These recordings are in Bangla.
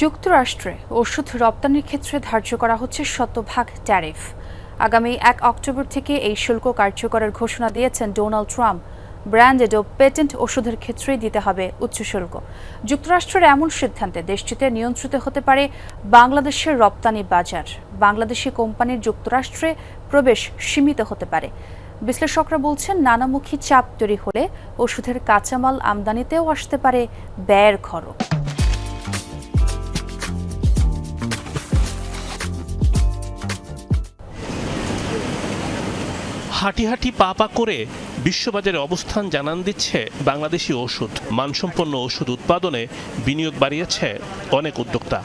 যুক্তরাষ্ট্রে ওষুধ রপ্তানির ক্ষেত্রে ধার্য করা হচ্ছে শতভাগ ট্যারিফ। আগামী এক অক্টোবর থেকে এই শুল্ক কার্যকরের ঘোষণা দিয়েছেন ডোনাল্ড ট্রাম্প। ব্র্যান্ডেড ও পেটেন্ট ওষুধের ক্ষেত্রেই দিতে হবে উচ্চ শুল্ক যুক্তরাষ্ট্রের এমন সিদ্ধান্তে দেশটিতে নিয়ন্ত্রিত হতে পারে বাংলাদেশের রপ্তানি বাজার। বাংলাদেশি কোম্পানির যুক্তরাষ্ট্রে প্রবেশ সীমিত হতে পারে। বিশ্লেষকরা বলছেন, নানামুখী চাপ তৈরি হলে ওষুধের কাঁচামাল আমদানিতেও আসতে পারে ব্যয়ের খরচ। হাঁটি হাঁটি পা পা করে বিশ্ববাজারে অবস্থান জানান দিচ্ছে বাংলাদেশি ওষুধ। মানসম্পন্ন ওষুধ উৎপাদনে বিনিয়োগ বাড়িয়েছে অনেক উদ্যোক্তা।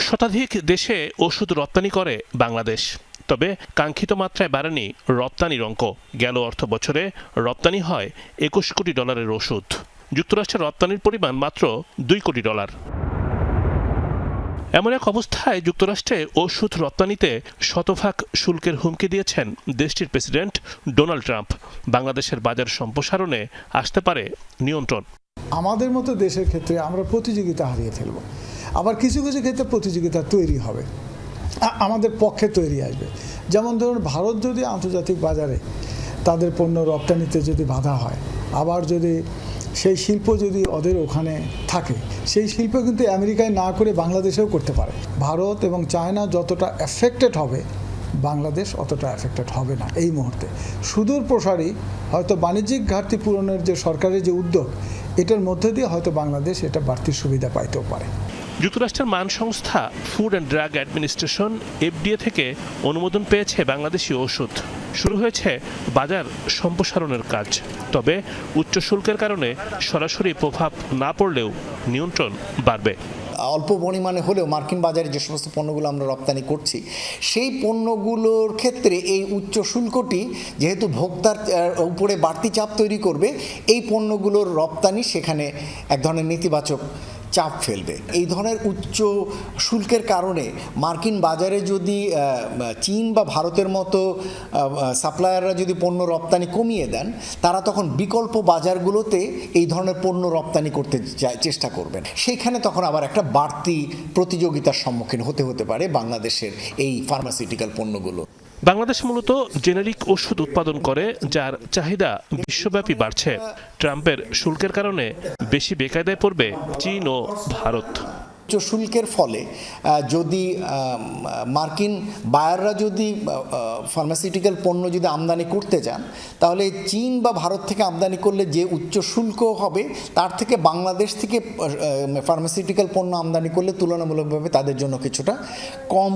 শতাধিক দেশে ওষুধ রপ্তানি করে বাংলাদেশ। তবে কাঙ্ক্ষিত মাত্রায় বাড়েনি রপ্তানির অঙ্ক। গেল অর্থ বছরে রপ্তানি হয় একুশ কোটি ডলারের ওষুধ। যুক্তরাষ্ট্রের রপ্তানির পরিমাণ মাত্র দুই কোটি ডলার। এমন এক অবস্থায় যুক্তরাষ্ট্রে ওষুধ রপ্তানিতে শতভাগ শুল্কের হুমকি দিয়েছেন দেশটির প্রেসিডেন্ট ডোনাল্ড ট্রাম্প। বাংলাদেশের বাজার সম্প্রসারণে আসতে পারে নিয়ন্ত্রণ। আমাদের মতো দেশের ক্ষেত্রে আমরা প্রতিযোগিতা হারিয়ে ফেলব। আবার কিছু কিছু ক্ষেত্রে প্রতিযোগিতা তৈরি হবে। আমাদের পক্ষে তৈরি আসবে। যেমন ধরুন, ভারত যদি আন্তর্জাতিক বাজারে তাদের পণ্য রপ্তানিতে যদি বাধা হয়, আবার যদি সেই শিল্প যদি ওদের ওখানে থাকে, সেই শিল্প কিন্তু আমেরিকায় না করে বাংলাদেশেও করতে পারে। ভারত এবং চায়না যতটা এফেক্টেড হবে, বাংলাদেশ অতটা এফেক্টেড হবে না এই মুহূর্তে। সুদূর প্রসারী হয়তো বাণিজ্যিক ঘাটতি পূরণের যে সরকারের যে উদ্যোগ, এটার মধ্যে দিয়ে হয়তো বাংলাদেশ এটা বাড়তি সুবিধা পাইতেও পারে। যুক্তরাষ্ট্রের মান সংস্থা food and drug administration FDA থেকে অনুমোদন পেয়েছে বাংলাদেশি ওষুধ। শুরু হয়েছে বাজার সম্প্রসারণের কাজ। তবে উচ্চ শুল্কের কারণে সরাসরি প্রভাব না পড়লেও নিয়ন্ত্রণ বাড়বে। অল্প পরিমাণে হলেও মার্কিন বাজারে যে সমস্ত পণ্যগুলো আমরা রপ্তানি করছি, সেই পণ্যগুলোর ক্ষেত্রে এই উচ্চ শুল্কটি যেহেতু ভোক্তার উপরে বাড়তি চাপ তৈরি করবে, এই পণ্যগুলোর রপ্তানি সেখানে এক ধরনের নেতিবাচক চাপ ফেলবে। এই ধরনের উচ্চ শুল্কের কারণে মার্কিন বাজারে যদি চীন বা ভারতের মতো সাপ্লায়াররা যদি পণ্য রপ্তানি কমিয়ে দেন, তারা তখন বিকল্প বাজারগুলোতে এই ধরনের পণ্য রপ্তানি করতে চেষ্টা করবেন। সেইখানে তখন আবার একটা বাড়তি প্রতিযোগিতার সম্মুখীন হতে হতে পারে বাংলাদেশের এই ফার্মাসিউটিক্যাল পণ্যগুলো। বাংলাদেশ মূলত জেনেরিক ওষুধ উৎপাদন করে, যার চাহিদা বিশ্বব্যাপী বাড়ছে। ট্রাম্পের শুল্কের কারণে বেশি বেকায়দায় পড়বে চীন ও ভারত। উচ্চ শুল্কের ফলে যদি মার্কিন বায়াররা যদি ফার্মাসিউটিক্যাল পণ্য যদি আমদানি করতে চান তাহলে চীন বা ভারত থেকে আমদানি করলে যে উচ্চ শুল্ক হবে, তার থেকে বাংলাদেশ থেকে ফার্মাসিউটিক্যাল পণ্য আমদানি করলে তুলনামূলকভাবে তাদের জন্য কিছুটা কম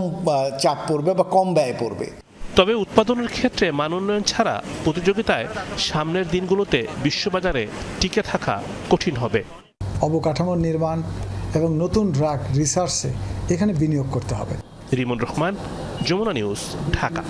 চাপ পড়বে বা কম ব্যয় পড়বে। তবে উৎপাদনের ক্ষেত্রে মান উন্নয়ন ছাড়া প্রতিযোগিতায় সামনের দিনগুলোতে বিশ্ববাজারে টিকে থাকা কঠিন হবে। অবকাঠামো নির্মাণ এবং নতুন ড্রাগ রিসার্চে এখানে বিনিয়োগ করতে হবে। রিমন রহমান যমুনা নিউজ ঢাকা।